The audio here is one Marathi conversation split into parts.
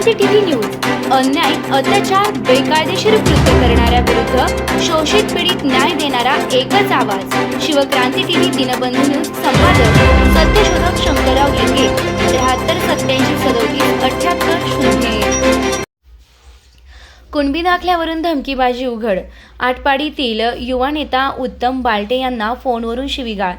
Shivkranti TV news. अन्याय अत्याचार बेकायदेशीर कृत्य करणाऱ्या विरुद्ध शोषित पीडित न्याय देणारा एकच आवाज. शिवक्रांती टीव्ही दिनबंधू न्यूज संपादक सत्यशोधक शंकरराव लिंगे त्र्याहत्तर सत्याऐंशी सदोतीस अठ्याहत्तर शून्य कुणबी दाखल्यावरून धमकीबाजी उघड. आटपाडीतील युवा नेता उत्तम बालटे यांना फोनवरून शिवीगाळ.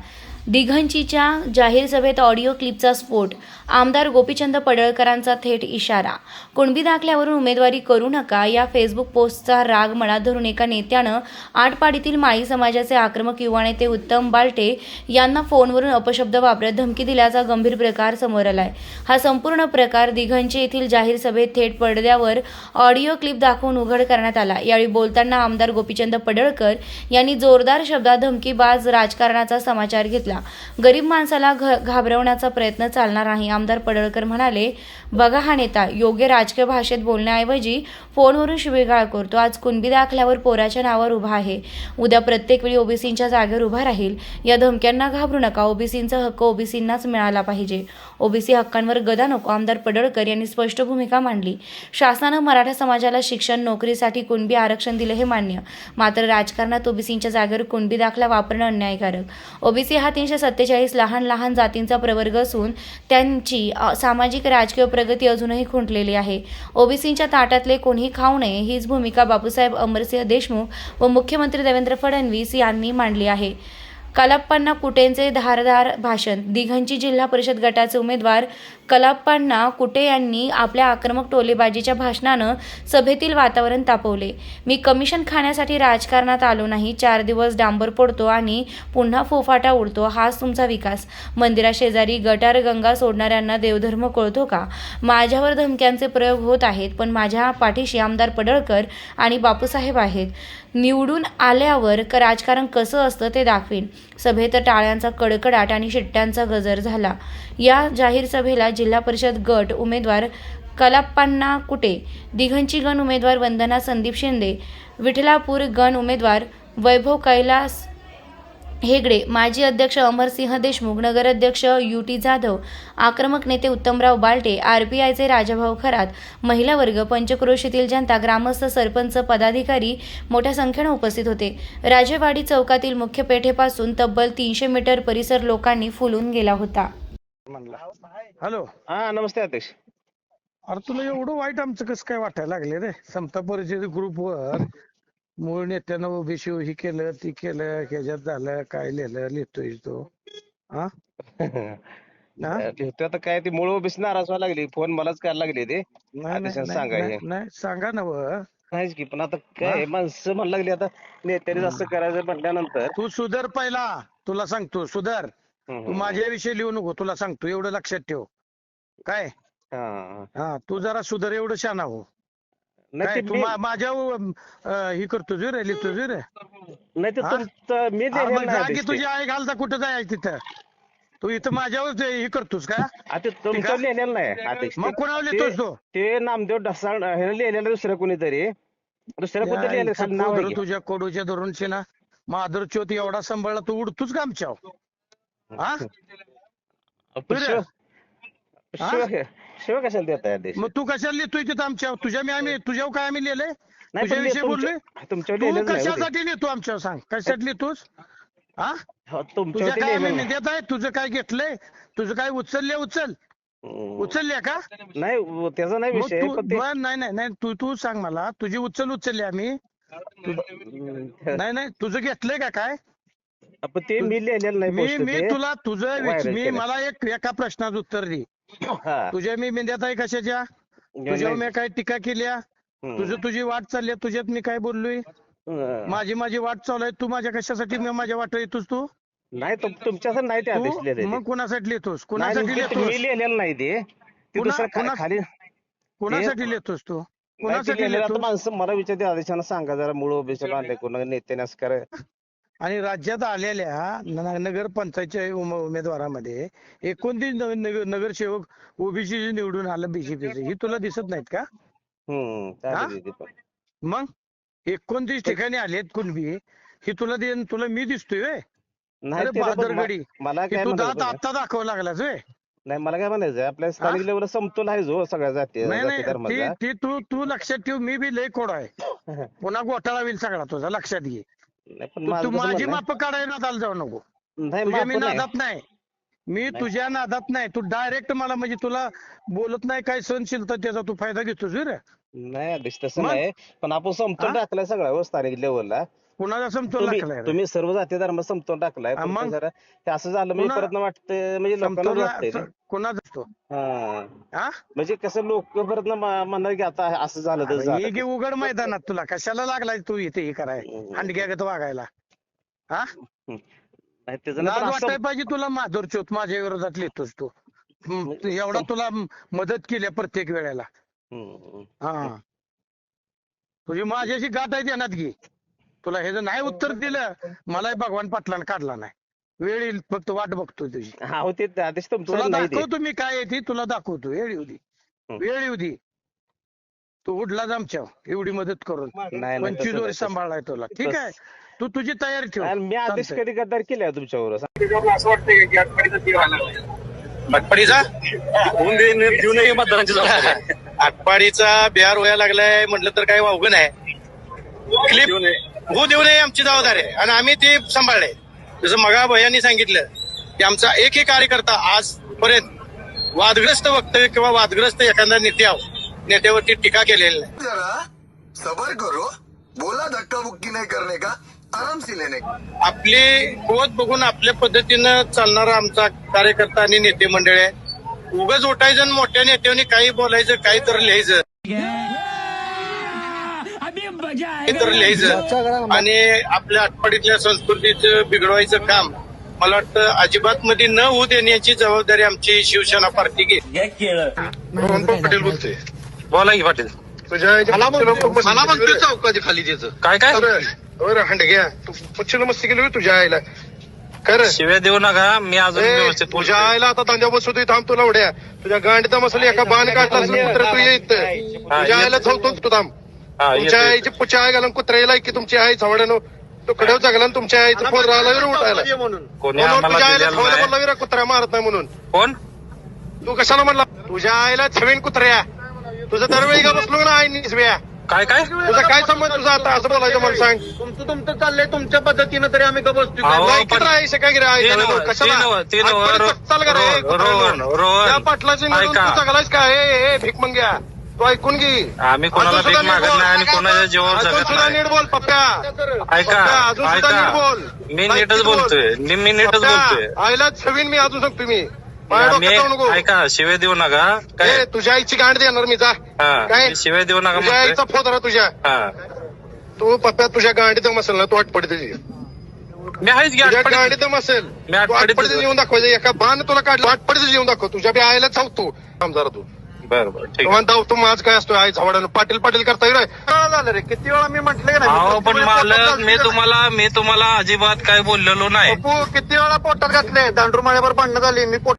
दिघंचीच्या जाहीर सभेत ऑडिओ क्लिपचा स्फोट. आमदार गोपीचंद पडळकरांचा थेट इशारा. कुणबी दाखल्यावरून उमेदवारी करू नका या फेसबुक पोस्टचा राग मनात धरून एका नेत्यानं आटपाडीतील माळी समाजाचे आक्रमक युवा नेते उत्तम बालटे यांना फोनवरून अपशब्द वापरत धमकी दिल्याचा गंभीर प्रकार समोर आलाय. हा संपूर्ण प्रकार दिघंचे येथील जाहीर सभेत थेट पडद्यावर ऑडिओ क्लिप दाखवून उघड करण्यात आला. यावेळी बोलताना आमदार गोपीचंद पडळकर यांनी जोरदार शब्दात धमकीबाज राजकारणाचा समाचार घेतला. गरीब माणसाला घ घाबरवण्याचा प्रयत्न चालणार नाही आमदार पडळकर म्हणाले बघा हा नेता योग्य राजकीय भाषेत बोलण्याऐवजी फोनवरून शिवीगाळ करतो. आज कुणबी दाखल्यावर पोराच्या नावावर उभा आहे. उद्या प्रत्येक वेळी ओबीसींच्या जागेवर उभा राहील. या धमक्यांना घाबरू नका. ओबीसींचा हक्क ओबीसींनाच मिळाला पाहिजे. ओबीसी हक्कांवर गदा नको. आमदार पडळकर यांनी स्पष्ट भूमिका मांडली. शासनानं मराठा समाजाला शिक्षण नोकरीसाठी कुणबी आरक्षण दिले हे मान्य. मात्र राजकारणात ओबीसींच्या जागेवर कुणबी दाखला वापरणं अन्यायकारक. ओबीसी हा तीनशे सत्तेचाळीस लहान लहान जातींचा प्रवर्ग असून त्यांची सामाजिक राजकीय प्रगती अजूनही खुंटलेली आहे. ओबीसींच्या ताटातले कोणीही खाऊ नये हीच भूमिका बापूसाहेब अमरसिंह देशमुख व मुख्यमंत्री देवेंद्र फडणवीस यांनी मांडली आहे. कलाप्पांना कुटेंचे धारदार भाषण. दिघंची जिल्हा परिषद गटाचे उमेदवार कलाप्पांना कुटे यांनी आपल्या आक्रमक टोलेबाजीच्या भाषणानं सभेतील वातावरण तापवले. मी कमिशन खाण्यासाठी राजकारणात आलो नाही चार दिवस डांबर पडतो आणि पुन्हा फोफाटा उडतो. हाच तुमचा विकास. मंदिराशेजारी गटार गंगा सोडणाऱ्यांना देवधर्म कळतो का? माझ्यावर धमक्यांचे प्रयोग होत आहेत पण माझ्या पाठीशी आमदार पडळकर आणि बापूसाहेब आहेत. निवडून आल्यावर क राजकारण कसं असतं ते दाखवीन. सभेत टाळ्यांचा कडकडाट आणि शिट्ट्यांचा गजर झाला. या जाहीर सभेला जिल्हा परिषद गट उमेदवार कलाप्पांना कुटे दिघंची गण उमेदवार वंदना संदीप शिंदे विठलापूर गण उमेदवार वैभव कैलास हेगडे माजी अध्यक्ष अमरसिंह देशमुख नगराध्यक्ष यू टी जाधव आक्रमक नेते उत्तमराव बालटे आरपीआयचे राजाभाऊ खरात महिला वर्ग पंचक्रोशीतील जनता ग्रामस्थ सरपंच पदाधिकारी मोठ्या संख्येनं उपस्थित होते. राजेवाडी चौकातील मुख्य पेठेपासून तब्बल तीनशे मीटर परिसर लोकांनी फुलून गेला होता. हॅलो. हा नमस्ते अध्यक्ष अरे तुला एवढं वाईट आमचं कसं काय वाटायला लागले रे? समता परिषद ग्रुपवर मूळ नेत्यानं ओबीसी ही केलं ती केलं ह्याच्यात झालं काय लिहिलं लिहितोय तो. हा हा? आता काय ती मूळ ओबीसी नाराज व्हायला लागली फोन मलाच करायला लागली ते. नाही, सांगा हे. नाही नाही, सांगा ना व. नाहीच की पण आता काय माणसं म्हणू लागली आता नेत्याने असं करायचं म्हटल्यानंतर. तू सुधर पहिला तुला सांगतो सुधर. तू माझ्याविषयी लिहू नको तुला सांगतो एवढं लक्षात ठेव. काय? हा, हा. तू जरा सुधर एवढं शाना हो. नाही ते तू मी- मा- माझ्या अं, ही करतोस रे लिहितोस रे नाही ते हा? तुमचं मी लिहिलेलं नाही तुझी. आई घालता कुठं जाय तिथं तू इथं माझ्यावर ते हे करतोस का आता ते तुमचं लिहिलेलं नाही मग ते- कोणावर ते- लिहितोस तो ते नामदेव ढसाळ हे लिहिलेलं दुसरं कोणीतरी दुसरं कोणतरी लिहिलं या खाली नाव आहे इथं की? तुझ्या कोडूच्या धरून ना माधुर चोत एवढा सांभाळला तू उडतोच का आमच्यावर हा. शिव हा? शिव शिव कशाला देताय अध्यक्ष? मग तू कशाला लिहितोय तिथं आमच्यावर? तुझ्या मी आम्ही तुझ्यावर काय आम्ही लिहिलंय? नाही पण तुझ्याविषयी बोललोय? तुमच्या- तुमच्यावर तू लिहिलेलं नाही हो ते. कशासाठी लिहितो आमच्यावर सांग? कशासाठी लिहितोस? हा? हो, तुझ्या काय आम्ही लिहिलेलं देत आहे? तुझं काय घेतलंय? तुझं काय उचलले उचल. नाही. उचलल्या का? नाही व- त्याचा नाही मग विषय तू पण ते बरं, नाही नाही नाही तू तू सांग मला. तुझी उचल उचलली आम्ही. हम्म, नाही नाही तुझं घेतलंय का काय? पण ते मी लिहिलेलं नाही मी मी ते. तुला तुझं विच- viral मी केलंय. मला एक एका प्रश्नाचं उत्तर दे. तुझ्या मी मेंद्यात आहे कशाच्या? तुझ्यावर मी काय टीका केल्या. तुझं तुझी वाट चालली आहे, तुझ्यात मी काय बोललोय. माझी माझी वाट चालू आहे तू माझ्या कशासाठी मी माझ्या वाट येतोस तू? नाही तुम- तुमच्यासाठी नाही ते आदेश तू. लिहिलेले. मग कुणासाठी लिहितोस? कुणासाठी लिहितोस? मी लिहिलेलं नाही ते. कुणासाठी लिहितोस तू? कुणासाठी लिहिलेलं लिहितोस? माणसं मला विचारते आदेशानं सांगा जरा मूळ ओबीसीला आणले कोणा नेत्याने असं करा आणि राज्यात आलेल्या नगर पंचायतच्या उम- उमेदवारामध्ये एकोणतीस नग- नगर- नगरसेवक ओबीसी निवडून आलं बीजेपीचे ही तुला दिसत नाहीत का? हा? मग? एकोणतीस ठिकाणी आलेत कुणबी ही तुला तुला मी दिसतोय बहादरगडी तू दात आता दाखवा लागलास व्हय नाही मला काय म्हणायचंय आपल्या स्थानिक लेवलला समतोल आहे जो सगळ्या जाती नाही जाती नाही ती धर्माचा. ती तू तू लक्षात ठेव मी बी लय कोड आहे. पुन्हा घोटाळा होईल सगळा तुझा लक्षात घे. नाही पण तू माझं तू कसं माझी म्हणणं माप काढायला नादाला जाऊ नको आहे, तुझ्या मी नाही. नादात नाही. मी तुझ्या नादात नाही. तू डायरेक्ट मला म्हणजे तुला बोलत नाही काय सहनशील तर त्याचा तू फायदा घेतोस रे? नाही अध्यक्ष तसं मग? नाही. पण आपण समतोल हा? टाकलाय सगळा हो स्थानिक लेवलला कुणाचा समतोल तुम्ही लागलाय रे? तुम्ही सर्व जाती धर्म समतोल टाकलाय. हा, पण मग? ते जरा ते असं झालं म्हणजे पुन्हा- परत वाटतंय म्हणजे लोकांना वाटतंय. कुणाचा असतो? हा. हा म्हणजे कसं लोक परत ना मा- म्हणणार की आता असं झालं तर अरे झालं हे घे उघड मैदानात तुला. कशाला लागलाय तू इथे हे कराय हम्म. अंडग्यागत वागायला? हा नाही त्याचं लाज नाही, पण वाटाय असं- पाहिजे तुला माधुर चोत माझ्या विरोधात लिहितोस तू. हम्म, तू एवढा तुला म- मदत केली आहे प्रत्येक वेळेला. हम्म. हा. तुझी माझ्याशी गाठ आहे ध्यानात घे. तुला हे जर नाही उत्तर दिलं मलाही भगवान पाटलानं काढला नाही. वेळ येईल फक्त वाट बघतोय तुझी. हा हो ते आदेश तुला तुमचं नाही ते दाखवतो मी काय आहे ती तुला दाखवतो. वेळ येऊ दे. वेळ येऊ दे. तू उडलाच आमच्या. एवढी मदत करून. नाही, नाही, पंचवीस तसं वर्ष नाही, सांभाळलाय तुला. ठीक आहे? तू तुझी तयारी ठेव. आणि मी आदेश चालतंय. कधी गद्दार केलाय तुमच्यावर असं वाटतंय की आठवडीचा तीर आला आटपाडीचा होऊन दे देऊ नये मतदारांची जबाबदारी. आटपाडीचा बिहार व्हायला लागलाय म्हटलं तर काही वावगं नाही. क्लिप होऊ देऊ नये आमची जबाबदारी. आहे आणि आम्ही ते सांभाळले जसं मगा भैयांनी सांगितलं की आमचा एकही कार्यकर्ता आजपर्यंत वादग्रस्त वक्तव्य किंवा वादग्रस्त एखादा नेत्या नेत्यावरती टीका केलेली नाही. जरा सबर करो. बोला धक्का बुक्की नहीं करने का? आराम से लेने का आपले कुवत बघून आपल्या पद्धतीनं चालणारा आमचा कार्यकर्ता आणि नेते मंडळ आहे. उगाच उठायचं आणि मोठ्या नेत्यांनी काही बोलायचं काही तर लिहायचं. काही तर लिहायचं. आणि आपल्या आटपाडीतल्या संस्कृतीचं बिघडवायचं काम मला वाटतं अजिबात मध्ये न होऊ देण्याची जबाबदारी आमची शिवसेना पार्टी घेते रोहन पटेल बोलतोय. बोला की पाटील. तुझ्या मला म्हणतोय चौकाची खाली त्याचं काय काय? हंड घ्या. तू पश्चिम मस्ती केली होय तुझ्या आईला. खरं शिव्या देऊ नका मी अजून व्यवस्थित तुझ्या बोलतोय. आईला आता तांद्या बसवतोय थांब तुला उड्या तुझ्या गांडीचा मसाला एका बाण काढला असेल कुत्रा तू येत तुझ्या आईला. झोलतो तू थांब. हा, तुमच्या येतो, आईची पुच्या आई घालून कुत्रा येला की तुमची आई झावड्यानं. तो कडव जगला आणि तुमच्या आईचं फोन राहिला विरा उठायला. कोणी म्हणून तुझ्या आम्हाला आईला दिलेलं नाही. बोलला विरा कुत्रा मारत नाही म्हणून. कोण? तू कशाला म्हणला? तुझ्या आईला छवेन कुत्र्या. तुझं दरवेळी का बसलो ना आई निसव्या काय काय? तुझा काय संबंध तुझा आता? असं बोलायचं मला सांग. तुमचं तुमचं चाललंय तुमच्या पद्धतीनं तरी आम्ही बसतो अहो, पण- राहायचं काय गिरा ते नव्ह, ते नव्ह, ते नव्ह, रो- चाल का रे? रो- रोहन, रोहन. त्या पाटलाची निवडून ऐका. तू जगलायस का? हे हे भीक मंग्या तू ऐकून घे. आम्ही कोणाला अजून सुद्धा भीक मागत नीट बोल. नाही आणि कोणाच्या जीवावर अजून जगत सुद्धा नाही. नीट बोल पप्प्या. ऐका पप्प्या, अजून सुद्धा नीट ऐका बोल. मी नीटच बोल. बोलतोय. मी मी नीटच पप्प्या, बोलतोय. आईला छवीन मी अजून सांगतो मी. जाऊ ऐका शिव्या देऊ नका. ए, काय तुझ्या आईची गांड देणार मी जा. हा काय? मी शिव्या देऊ नका तुझ्या आईचा म्हणतोय फोदरा तुझ्या. हा. तू पप्प्या तुझ्या गांडीत मसेल ना तू आटपडी तुझी. मी आहेच की तुझ्या आठवडीत. गांडीत मसेल. मी येऊन दाखवायचं एका बाण तुला काढलं आटपडीत येऊन दाखव. तुझ्या बी आईला चावतो थांब जरा तू. बरं बरं ठीक आहे. तू माझ काय असतो आई झावडानं पाटील पाटील करता येईल? झालं रे? किती वेळा मी म्हटलं अहो पण मालक मी तुम्हाला मी तुम्हाला अजिबात काय बोललेलो नाही. किती वेळा पोटात घातले? दांडू माळ्यावर भांडणं झाली मी पोट